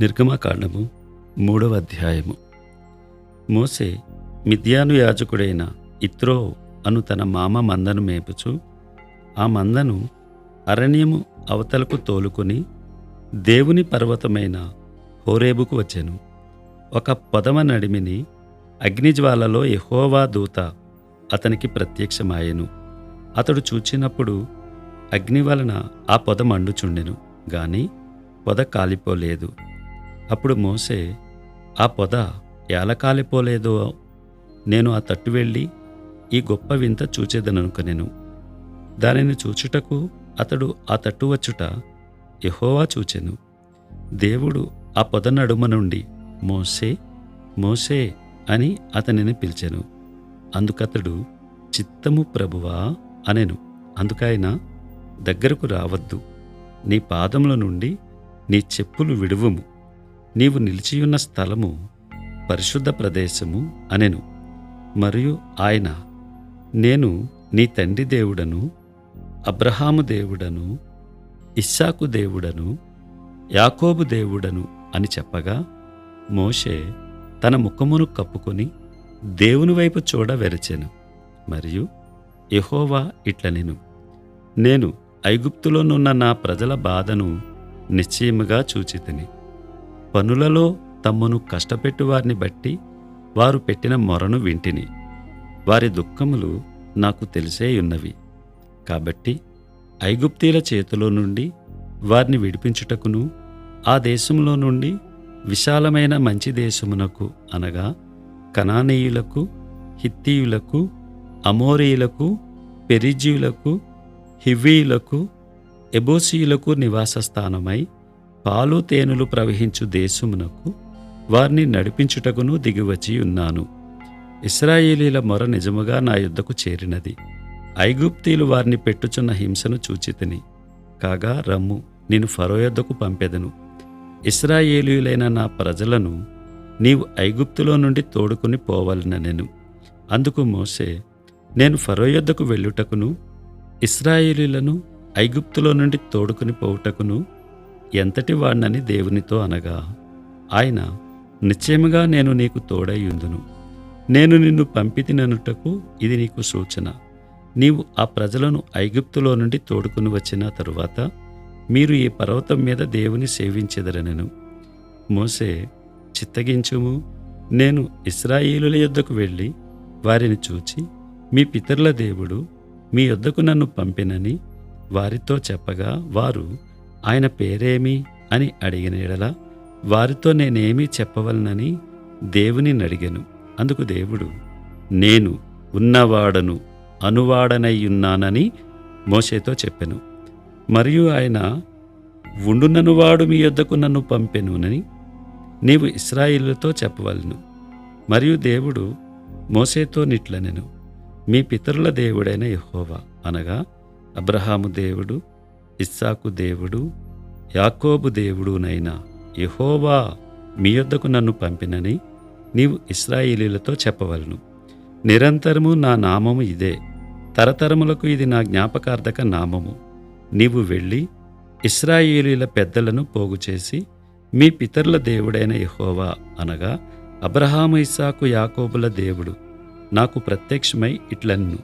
నిర్గమకాండము మూడవ అధ్యాయము. మోసే మిద్యాను యాజకుడైన ఇత్రో అను తన మామ మందను మేపుచు ఆ మందను అరణ్యము అవతలకు తోలుకొని దేవుని పర్వతమైన హోరేబుకు వచ్చెను. ఒక పొదమ నడిమిని అగ్నిజ్వాలలో ఎహోవా దూత అతనికి ప్రత్యక్షమాయెను. అతడు చూచినప్పుడు అగ్ని వలన ఆ పొద మండుచుండెను గాని పొద కాలిపోలేదు. అప్పుడు మోసే ఆ పొద ఏలకాలిపోలేదో. కాలిపోలేదో నేను ఆ తట్టు వెళ్ళి ఈ గొప్ప వింత చూచేదననుకొనెను. దానిని చూచుటకు అతడు ఆ తట్టు వచ్చుట ఎహోవా చూచెను. దేవుడు ఆ పొద నడుమ నుండి మోసే మోసే అని అతనిని పిలిచెను. అందుకతడు చిత్తము ప్రభువా అనెను. అందుకైన దగ్గరకు రావద్దు. నీ పాదముల నుండి నీ చెప్పులు విడువుము. నీవు నిలిచియున్న స్థలము పరిశుద్ధ ప్రదేశము అనెను. మరియు ఆయన నేను నీ తండ్రి దేవుడను అబ్రహాము దేవుడను ఇస్సాకు దేవుడను యాకోబు దేవుడను అని చెప్పగా మోషే తన ముఖమును కప్పుకొని దేవుని వైపు చూడ వెరచెను. మరియు ఇట్ల ఇట్లనెను. నేను ఐగుప్తులోనున్న నా ప్రజల బాధను నిశ్చయముగా చూచితిని. పనులలో తమ్మును కష్టపెట్టు వారిని బట్టి వారు పెట్టిన మొరను వింటిని. వారి దుఃఖములు నాకు తెలిసే ఉన్నవి కాబట్టి ఐగుప్తీల చేతిలో నుండి వారిని విడిపించుటకును ఆ దేశంలో నుండి విశాలమైన మంచి దేశమునకు అనగా కనానీయులకు హిత్తీయులకు అమోరీయులకు పెరిజీయులకు హివ్వీయులకు ఎబోసీయులకు నివాస స్థానమై పాలు తేనెలు ప్రవహించు దేశమునకు వారిని నడిపించుటకును దిగివచ్చి ఉన్నాను. ఇస్రాయేలీల మొర నిజముగా నా యుద్ధకు చేరినది. ఐగుప్తీలు వారిని పెట్టుచున్న హింసను చూచితిని. కాగా రమ్ము నేను ఫరో యొద్దకు పంపెదను. ఇస్రాయేలీయులైన నా ప్రజలను నీవు ఐగుప్తులో నుండి తోడుకుని పోవాలనెను అందుకు మోసే నేను ఫరో యొద్దకు వెళ్ళుటకును ఇస్రాయేలీలను ఐగుప్తులో నుండి తోడుకుని పోవుటకును ఎంతటి వాణ్ణని దేవునితో అనగా ఆయన నిశ్చయముగా నేను నీకు తోడైయుందును నేను నిన్ను పంపితిననుటకు ఇది నీకు సూచన. నీవు ఆ ప్రజలను ఐగుప్తులో నుండి తోడుకుని వచ్చిన తరువాత మీరు ఈ పర్వతం మీద దేవుని సేవించెదరనెను. మోసే చిత్తగించుము. నేను ఇస్రాయిలుల యొద్దకు వెళ్ళి వారిని చూచి మీ పితరుల దేవుడు మీ యొద్దకు నన్ను పంపినని వారితో చెప్పగా వారు ఆయన పేరేమి అని అడిగిన ఎడల వారితో నేనేమీ చెప్పవలనని దేవుని నడిగాను. అందుకు దేవుడు నేను ఉన్నవాడను అనువాడనయ్యున్నానని మోషేతో చెప్పెను. మరియు ఆయన ఉండుననువాడు మీ యొద్దకు నన్ను పంపెనునని నీవు ఇస్రాయిలుతో చెప్పవలను. మరియు దేవుడు మోసేతో నిట్లనెను. మీ పితరుల దేవుడైన యహోవా అనగా అబ్రహాము దేవుడు ఇస్సాకు దేవుడు యాకోబు దేవుడునైనా యహోవా మీ యొద్దకు నన్ను పంపినని నీవు ఇస్రాయేలీలతో చెప్పవలను. నిరంతరము నా నామము ఇదే. తరతరములకు ఇది నా జ్ఞాపకార్థక నామము. నీవు వెళ్ళి ఇస్రాయేలీల పెద్దలను పోగు చేసి మీ పితరుల దేవుడైన యహోవా అనగా అబ్రహాము ఇస్సాకు యాకోబుల దేవుడు నాకు ప్రత్యక్షమై ఇట్లన్ను.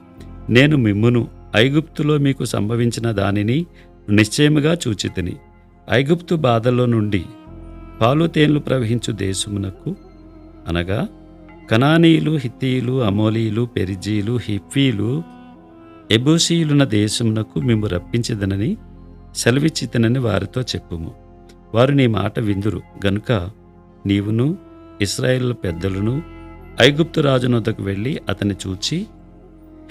నేను మిమ్మును ఐగుప్తులో మీకు సంభవించిన దానిని నిశ్చయముగా చూచితిని. ఐగుప్తు బాధల్లో నుండి పాలు తేన్లు ప్రవహించు దేశమునకు అనగా కనానీయులు హిత్తీయులు అమోలీలు పెరిజీలు హిప్పీలు ఎబూసీయులున్న దేశమునకు మేము రప్పించదనని సెలవిచ్చితనని వారితో చెప్పుము. వారు నీ మాట విందురు. గనుక నీవును ఇస్రాయేల్ పెద్దలను ఐగుప్తు రాజునొద్దకు వెళ్ళి అతన్ని చూచి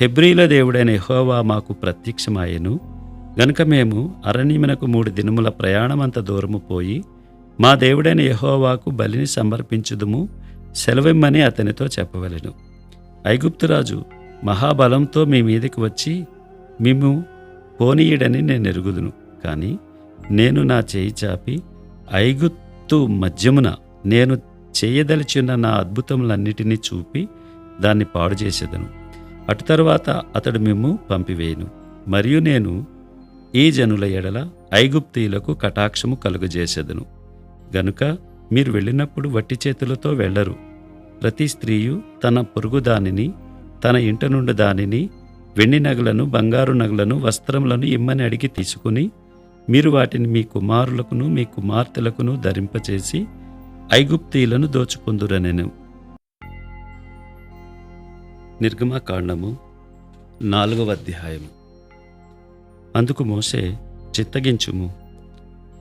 హెబ్రీల దేవుడైన ఎహోవా మాకు ప్రత్యక్షమాయను. గనుక మేము అరణ్యమునకు మూడు దినముల ప్రయాణమంత దూరము పోయి మా దేవుడైన యహోవాకు బలిని సమర్పించుదుము సెలవిమ్మని అతనితో చెప్పవలెను. ఐగుప్తురాజు మహాబలంతో మీ మీదకి వచ్చి మేము పోనీయుడని నేను ఎరుగుదును కానీ నేను నా చేయి చాపి ఐగుప్తు మధ్యమున నేను చేయదలిచిన నా అద్భుతములన్నిటినీ చూపి దాన్ని పాడు చేసేదను అటు తరువాత అతడు మేము పంపివేయను మరియు నేను ఈ జనుల ఎడల ఐగుప్తీయులకు కటాక్షము కలుగజేసెదను. గనుక మీరు వెళ్ళినప్పుడు వట్టి చేతులతో వెళ్ళరు. ప్రతి స్త్రీయు తన పొరుగు దానిని తన ఇంట నుండి దానిని వెండి నగలను బంగారు నగలను వస్త్రములను ఇమ్మని అడిగి తీసుకుని మీరు వాటిని మీ కుమారులకును మీ కుమార్తెలకును ధరింపచేసి ఐగుప్తీయులను దోచుకుందురనెను నిర్గమకాండము నాలుగవ అధ్యాయము. అందుకు మోసే చిత్తగించుము.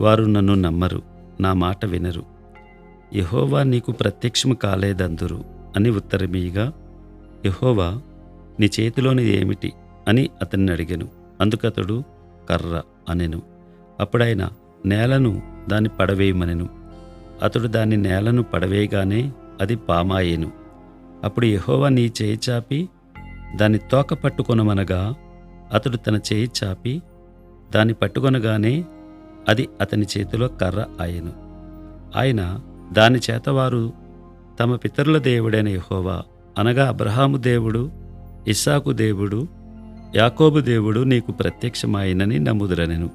వారు నన్ను నమ్మరు నా మాట వినరు. యహోవా నీకు ప్రత్యక్షము కాలేదందురు అని ఉత్తరమీయగా యహోవా నీ చేతిలోని ఏమిటి అని అతన్ని అడిగాను. అందుకతడు కర్ర అనెను. అప్పుడైన నేలను దాన్ని పడవేయమనెను. అతడు దాని నేలను పడవేయగానే అది పామాయేను. అప్పుడు యహోవా నీ చేయి చాపి దాన్ని తోక పట్టుకొనమనగా అతడు తన చేయి చాపి దాన్ని పట్టుకొనగానే అది అతని చేతిలో కర్ర ఆయను. ఆయన దాని చేత వారు తమ పితరుల దేవుడైన యహోవా అనగా అబ్రహాము దేవుడు ఇస్సాకు దేవుడు యాకోబు దేవుడు నీకు ప్రత్యక్షమాయనని నమ్ముదురనెను.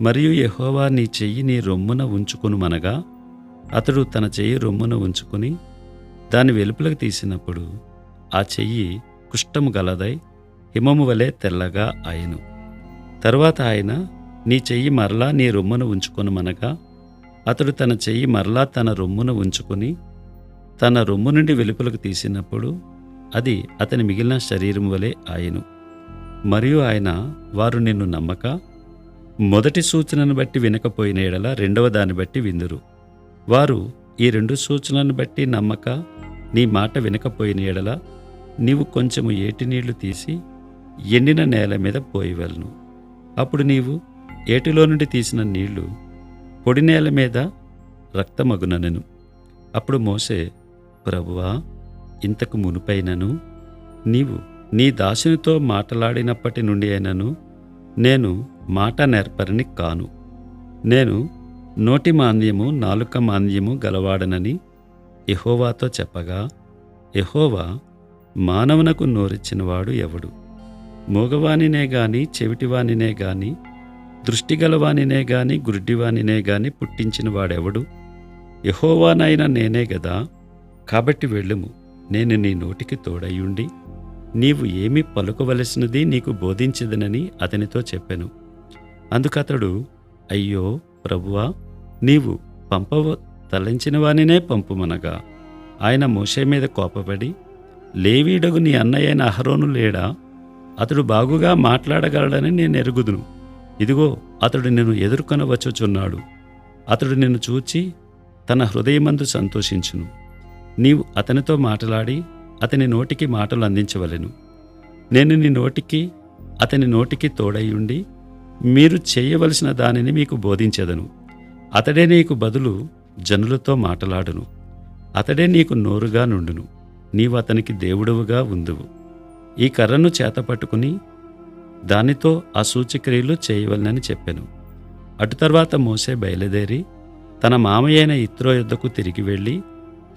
మరియు యహోవా నీ చెయ్యి నీ రొమ్మున ఉంచుకునుమనగా అతడు తన చెయ్యి రొమ్మున ఉంచుకుని దాని వెలుపులకు తీసినప్పుడు ఆ చెయ్యి కుష్టము గలదై హిమము వలె తెల్లగా ఆయను తరువాత ఆయన నీ చెయ్యి మరలా నీ రొమ్మును ఉంచుకొనుమనగా అతడు తన చెయ్యి మరలా తన రొమ్మున ఉంచుకుని తన రొమ్ము నుండి వెలుపలకు తీసినప్పుడు అది అతని మిగిలిన శరీరం వలె ఆయను మరియు ఆయన వారు నిన్ను నమ్మక మొదటి సూచనను బట్టి వినకపోయిన ఎడల రెండవ దాన్ని బట్టి విందురు. వారు ఈ రెండు సూచనలను బట్టి నమ్మక నీ మాట వినకపోయిన ఎడల నీవు కొంచెము ఏటి నీళ్ళు తీసి ఎండిన నేల మీద పోయివెళ్ళను అప్పుడు నీవు ఏటిలో నుండి తీసిన నీళ్ళు పొడి నేల మీద రక్తమగుననెను. అప్పుడు మోసే ప్రభువా ఇంతకు మునుపైనను నీవు నీ దాసునితో మాట్లాడినప్పటి నుండి అయినను నేను మాట నేర్పరిని కాను. నేను నోటి మాంద్యము నాలుక మాంద్యము గలవాడనని ఎహోవాతో చెప్పగా ఎహోవా మానవునకు నోరిచ్చినవాడు ఎవడు? మూగవానినే గాని చెవిటివానినే గాని దృష్టిగలవానినే గాని గుడ్డివానినే గాని పుట్టించిన వాడెవడు? యహోవానైనా నేనే గదా. కాబట్టి వెళ్ళుము. నేను నీ నోటికి తోడయ్యుండి నీవు ఏమి పలుకవలసినది నీకు బోధించదనని అతనితో చెప్పెను. అందుకతడు అయ్యో ప్రభువా నీవు పంపవ తలంచిన వానినే పంపుమనగా. ఆయన మోషే మీద కోపపడి లేవీడగు నీ అన్నయ్యైన అహరోను లేడా? అతడు బాగుగా మాట్లాడగలడని నేను ఎరుగుదును. ఇదిగో అతడు నిన్ను ఎదుర్కొన వచ్చుచున్నాడు అతడు నిన్ను చూచి తన హృదయమందు సంతోషించును. నీవు అతనితో మాట్లాడి అతని నోటికి మాటలు అందించవలెను. నేను నీ నోటికి అతని నోటికి తోడయ్యుండి మీరు చేయవలసిన దానిని మీకు బోధించెదను. అతడే నీకు బదులు జనులతో మాట్లాడును. అతడే నీకు నోరుగా నుండును. నీవు అతనికి దేవుడవుగా ఉందువు. ఈ కర్రను చేతపట్టుకుని దానితో ఆ సూచక్రియలు చేయవలనని చెప్పాను. అటు తర్వాత మోసే బయలుదేరి తన మామయ్యైన ఇత్రో యొద్దకు తిరిగి వెళ్ళి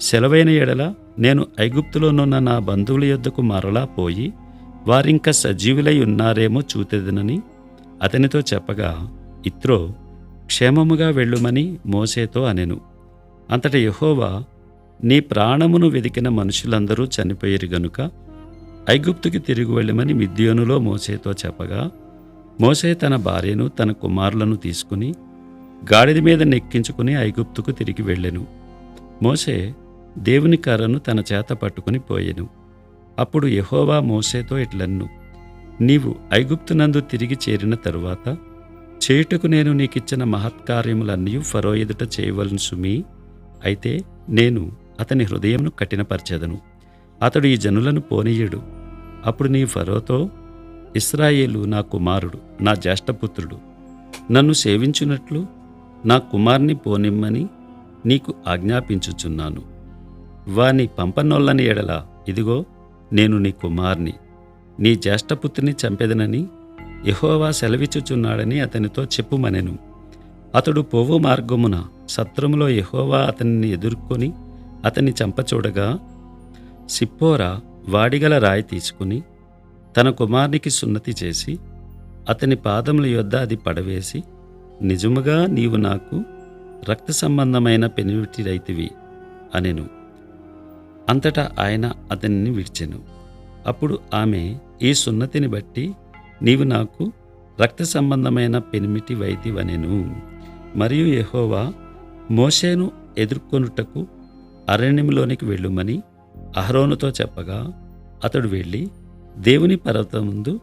సెలవైన ఎడల నేను ఐగుప్తులోనున్న నా బంధువుల యొద్దకు మరలా పోయి వారింక సజీవులై ఉన్నారేమో చూతెదనని అతనితో చెప్పగా ఇత్రో క్షేమముగా వెళ్ళుమని మోసేతో అనెను. అంతట యహోవా నీ ప్రాణమును వెదికిన మనుషులందరూ చనిపోయిరు గనుక ఐగుప్తుకి తిరిగి వెళ్ళమని మిద్యోనులో మోసేతో చెప్పగా మోసే తన భార్యను తన కుమారులను తీసుకుని గాడిద మీద నెక్కించుకుని ఐగుప్తుకు తిరిగి వెళ్ళెను. మోసే దేవుని కర్రను తన చేత పట్టుకుని పోయెను. అప్పుడు యహోవా మోసేతో ఇట్లన్ను నీవు ఐగుప్తునందు తిరిగి చేరిన తరువాత చేయుటకు నేను నీకిచ్చిన మహత్కార్యములన్నీ ఫరో ఎదుట చేయవలను అయితే నేను అతని హృదయంను కఠినపరచెదను. అతడు ఈ జనులను పోనీయడు. అప్పుడు నీ ఫరోతో ఇస్రాయేలు నా కుమారుడు నా జ్యేష్ఠపుత్రుడు. నన్ను సేవించున్నట్లు నా కుమార్ని పోనిమ్మని నీకు ఆజ్ఞాపించుచున్నాను. వాని పంపనొల్లని ఎడల ఇదిగో నేను నీ కుమార్ని నీ జ్యేష్ఠపుత్రిని చంపెదనని యహోవా సెలవిచ్చుచున్నాడని అతనితో చెప్పుమనెను. అతడు పోవు మార్గమున సత్రములో యహోవా అతనిని ఎదుర్కొని అతన్ని చంపచూడగా సిప్పోరా వాడిగల రాయి తీసుకుని తన కుమారునికి సున్నతి చేసి అతని పాదముల యొద్ద అది పడవేసి నిజముగా నీవు నాకు రక్త సంబంధమైన పెనివిటిరైతివి అనెను. అంతటా ఆయన అతనిని విడిచెను. అప్పుడు ఆమె ఈ సున్నతిని బట్టి నీవు నాకు రక్త సంబంధమైన పెనిమిటి వైదివనెను. మరియు యహోవా మోషేను ఎదుర్కొనుటకు అరణ్యంలోనికి వెళ్ళుమని అహరోనుతో చెప్పగా అతడు వెళ్ళి దేవుని పర్వతం ముందు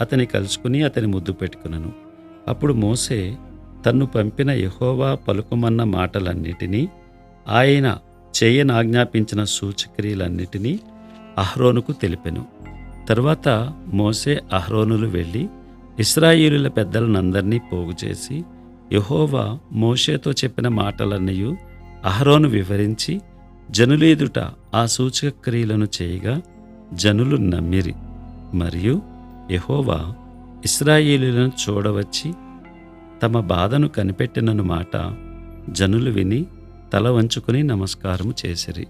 అతని కలుసుకుని అతని ముద్దు పెట్టుకునను. అప్పుడు మోసే తన్ను పంపిన యహోవా పలుకుమన్న మాటలన్నిటినీ ఆయన చేయనాజ్ఞాపించిన సూచక్రియలన్నిటినీ అహ్రోనుకు తెలిపెను. తర్వాత మోసే అహ్రోనులు వెళ్ళి ఇస్రాయిలుల పెద్దలనందరినీ పోగు చేసి యహోవా మోషేతో చెప్పిన మాటలన్నయు అహ్రోను వివరించి జనులేదుట ఆ సూచక క్రియలను చేయగా జనులు నమ్మిరి. మరియు యహోవా ఇస్రాయేలులను చూడవచ్చి తమ బాధను కనిపెట్టినను మాట జనులు విని తల వంచుకుని నమస్కారము చేసిరి.